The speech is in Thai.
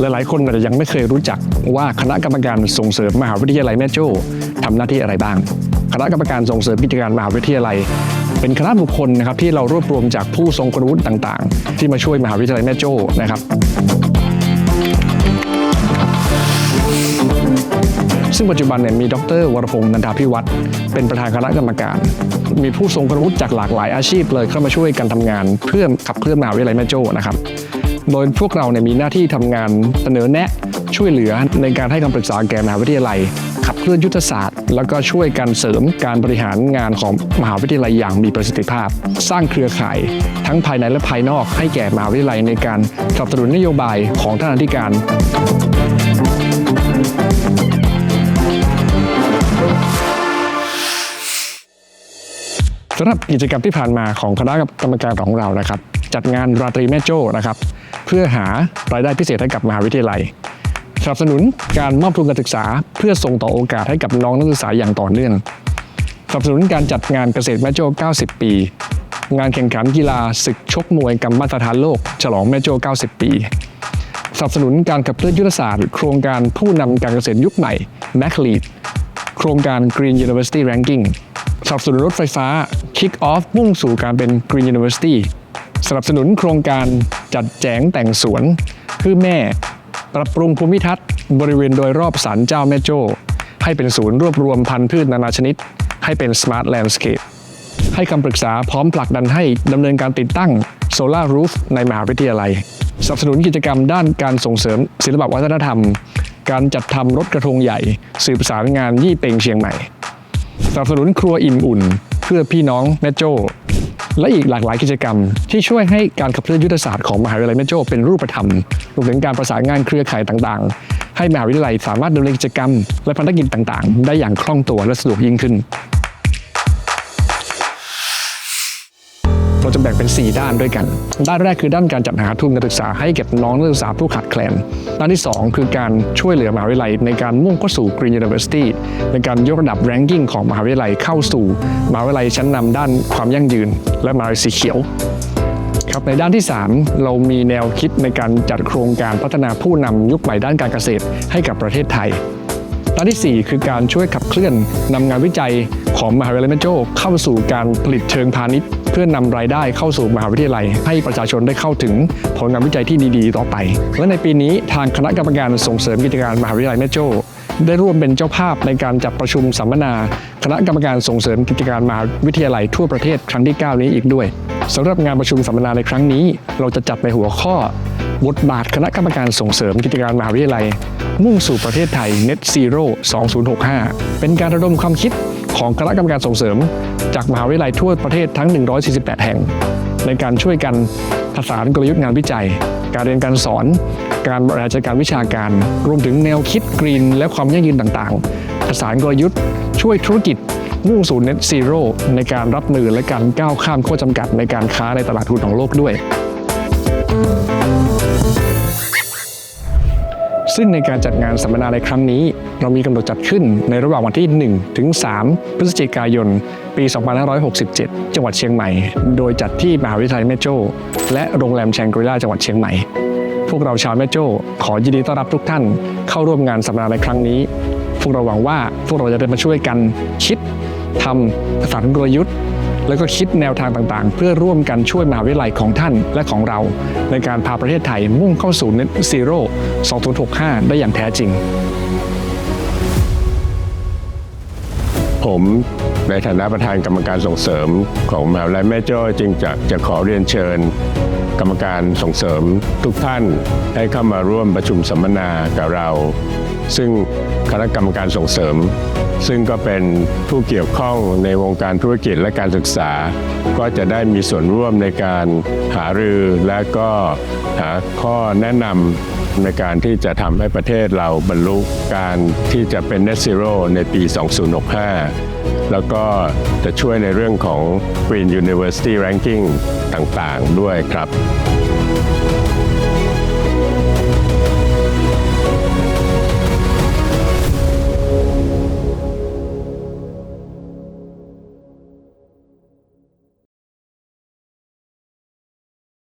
หลายๆ คนอาจจะยังไม่เคยรู้จักว่าคณะกรรมการส่งเสริมมหาวิทยาลัยแม่โจ้ทำหน้าที่อะไรบ้าง คณะกรรมการส่งเสริมกิจการมหาวิทยาลัย เป็นคณะบุคคลนะครับที่เรารวบรวมจากผู้ทรงคุณวุฒิต่าง ๆ ที่มาช่วยมหาวิทยาลัยแม่โจ้นะครับ ซึ่งปัจจุบันเนี่ยมีดรวรพงศ์นันทาพิวัตรเป็นประธานคณะกรรมการ มีผู้ทรงคุณวุฒิจากหลากหลายอาชีพเลยเข้ามาช่วยกันทำงาน เพื่อขับเคลื่อนมหาวิทยาลัยแม่โจ้นะครับ โดยพวกเราเนี่ยมีหน้าที่ทำงานเสนอแนะช่วยเหลือในการให้คำปรึกษาแก่มหาวิทยาลัย ขับเคลื่อนยุทธศาสตร์ แล้วก็ช่วยกันเสริมการบริหารงานของมหาวิทยาลัยอย่างมีประสิทธิภาพ สร้างเครือข่าย ทั้งภายในและภายนอกให้แก่มหาวิทยาลัยในการสนับสนุนนโยบายของท่านอธิการ สำหรับกิจกรรมที่ผ่านมาของคณะกรรมการของเรานะครับ จัดงานราตรีแม่โจ้นะครับ เพื่อหารายได้พิเศษให้กับมหาวิทยาลัยสนับสนุนการมอบทุนการศึกษา เพื่อส่งต่อโอกาสให้กับน้องนักศึกษาอย่างต่อเนื่องสนับสนุนการจัดงานเกษตรแม่โจ้ 90 ปี งานแข่งขันกีฬาศึกชกมวยกำมาตรฐานโลก ฉลองแม่โจ้ 90 ปีสนับสนุนการขับเคลื่อนยุทธศาสตร์ โครงการผู้นำการเกษตรยุคใหม่ m a c l e a d โครงการ Green University Ranking สนับสนุนรถไฟฟ้า Kick Off มุ่งสู่การเป็น Green University สนับสนุนโครงการจัดแจงแต่งสวนคือแม่ ปรับปรุงภูมิทัศน์ บริเวณโดยรอบศาลเจ้าแม่โจ้ ให้เป็นศูนย์รวบรวมพันธุ์พืชนานาชนิด ให้เป็น Smart Landscape ให้คำปรึกษาพร้อมผลักดันให้ดำเนินการติดตั้งโซลารูฟในมหาวิทยาลัยสนับสนุนกิจกรรมด้านการส่งเสริมศิลปวัฒนธรรม การจัดทำรถกระทงใหญ่ สืบสารงานยี่เปงเชียงใหม่ สนับสนุนครัวอิ่มอุ่น เพื่อพี่น้องแม่โจ้และอีกหลากหลายกิจกรรม ที่ช่วยให้การขับเคลื่อนยุทธศาสตร์ของมหาวิทยาลัยแม่โจ้เป็นรูปธรรมรวมถึงการประสานงานเครือข่ายต่างๆ ให้มหาวิทยาลัยสามารถดำเนินกิจกรรม และพันธกิจต่างๆ ได้อย่างคล่องตัวและสะดวกยิ่งขึ้น เราจะแบ่งเป็น 4 ด้านด้วยกัน ด้านแรกคือด้านการจัดหาทุนการศึกษาให้แก่น้องนักศึกษาผู้ขาดแคลน ด้านที่ 2 คือการช่วยเหลือมหาวิทยาลัยในการมุ่งเข้าสู่ Green University ในการยกระดับ ranking ของมหาวิทยาลัยเข้าสู่มหาวิทยาลัยชั้นนำด้านความยั่งยืน และมหาวิทยาลัยสีเขียวครับในด้านที่ 3 เรามีแนวคิดในการจัดโครงการพัฒนาผู้นำยุคใหม่ด้านการเกษตรให้กับประเทศไทย ด้านที่ 4 คือการช่วยขับเคลื่อนนำงานวิจัยของมหาวิทยาลัยแม่โจ้เข้าสู่การผลิตเชิงพาณิชย์ เพื่อนำรายได้เข้าสู่มหาวิทยาลัย ให้ประชาชนได้เข้าถึงผลงานวิจัยที่ดีๆ ต่อไป และในปีนี้ทางคณะกรรมการส่งเสริมกิจการมหาวิทยาลัยแม่โจ้ได้ร่วมเป็นเจ้าภาพในการจัดประชุมสัมมนา คณะกรรมการส่งเสริมกิจการมหาวิทยาลัยทั่วประเทศครั้งที่ 9 นี้อีกด้วยสำหรับงานประชุมสัมมนาในครั้งนี้ เราจะจัดในหัวข้อ บทบาทคณะกรรมการส่งเสริมกิจการมหาวิทยาลัย มุ่งสู่ประเทศไทย Net Zero 2065 เป็นการระดมความคิดของคณะกรรมการส่งเสริม จากมหาวิทยาลัยทั่วประเทศทั้ง 148 แห่ง ในการช่วยกันผสานกลยุทธ์งานวิจัย การเรียนการสอน การบริหารจัดการวิชาการ รวมถึงแนวคิดกรีน และความยั่งยืนต่างๆผสานกลยุทธ์ช่วยธุรกิจมุ่งสู่ Net Zero ในการรับมือและการก้าวข้ามข้อจำกัดในการค้าในตลาดทุนของโลกด้วย ซึ่งในการจัดงานสัมมนาในครั้งนี้ เรามีกำหนดจัดขึ้นในระหว่างวันที่ 1 ถึง 3 พฤศจิกายน ปี 2567 จังหวัดเชียงใหม่ โดยจัดที่มหาวิทยาลัยแม่โจ้และโรงแรมแชงกรีลาจังหวัดเชียงใหม่ พวกเราชาวแม่โจ้ขอยินดีต้อนรับทุกท่านเข้าร่วมงานสัมมนาในครั้งนี้ พวกเราหวังว่าพวกเราจะได้มาช่วยกันคิดทำประสานกลยุทธ์ แล้วก็คิดแนวทางต่างๆ เพื่อร่วมกันช่วยมหาวิทยาลัยของท่านและของเรา ในการพาประเทศไทยมุ่งเข้าสู่ Net Zero 2065 ได้อย่างแท้จริง ผมในฐานะประธานกรรมการส่งเสริมของมหาวิทยาลัยแม่โจ้จึงจะจะขอเรียนเชิญ กรรมการส่งเสริมทุกท่านให้เข้ามาร่วมประชุมสัมมนากับเรา ซึ่ง คณะกรรมการส่งเสริม ซึ่งก็เป็นผู้เกี่ยวข้องในวงการธุรกิจและการศึกษา ก็จะได้มีส่วนร่วมในการหารือและก็หาข้อแนะนำในการที่จะทำให้ประเทศเราบรรลุการที่จะเป็น Net Zero ในปี 2065 แล้วก็จะช่วยในเรื่องของ Green University Ranking ต่างๆ ด้วยครับ